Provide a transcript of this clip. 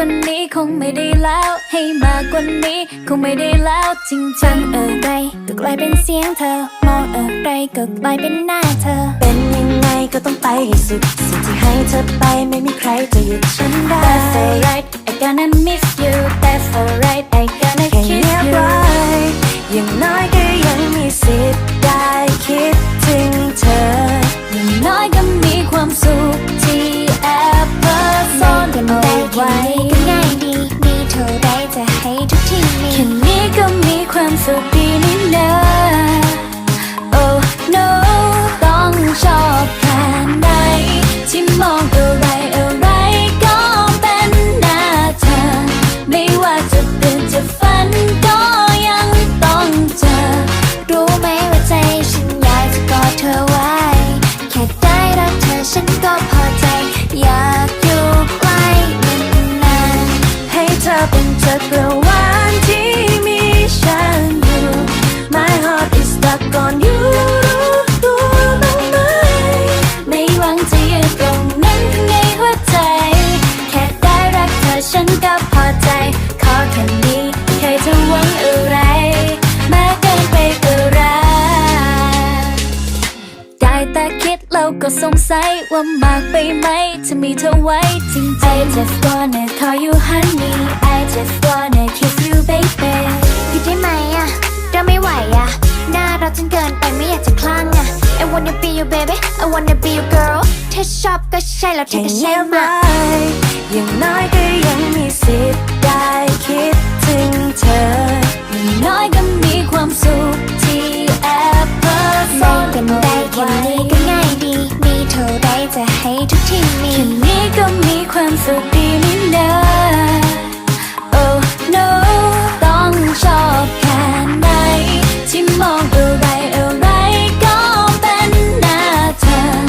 คงไม่ได้แล้ว ให้มากกว่านี้คงไม่ได้แล้วจริงจังอะไรก็กลายเป็นเสียงเธอ มองอะไรก็กลายเป็นหน้าเธอ เป็นยังไงก็ต้องไปให้สุดสิ่งที่ให้เธอไปไม่มีใครจะหยุดฉันได้ That's alright I gonna miss you That's alright I gonna แค่ kiss เงียบ you ไว้อย่างน้อยก็ยังมีสิทธิ์ได้คิดถึงเธอ อย่างน้อยก็มีความสุข ความสุขดีนี่นา Oh no ต้องชอบแค่ไหนที่มองอะไรอะไรก็เป็นหน้าเธอ ไม่ว่าจะตื่นจะฝัน เราก็สงสัยว่ามากไปไหมจะมีเธอไว้จริงๆ I just wanna call you honey I just wanna kiss you baby ๆอยู่ได้ไหมอะเราไม่ไหวอะหน้าเราจนเกินไปไม่อยากจะคลั่งอะ I wanna be your baby I wanna be your girl ถ้าชอบก็ใช่แล้วเธอแค่ก็ใช่มา ให้ทุกที่มีแค่นี้ก็มีความสุขดีนี่นะ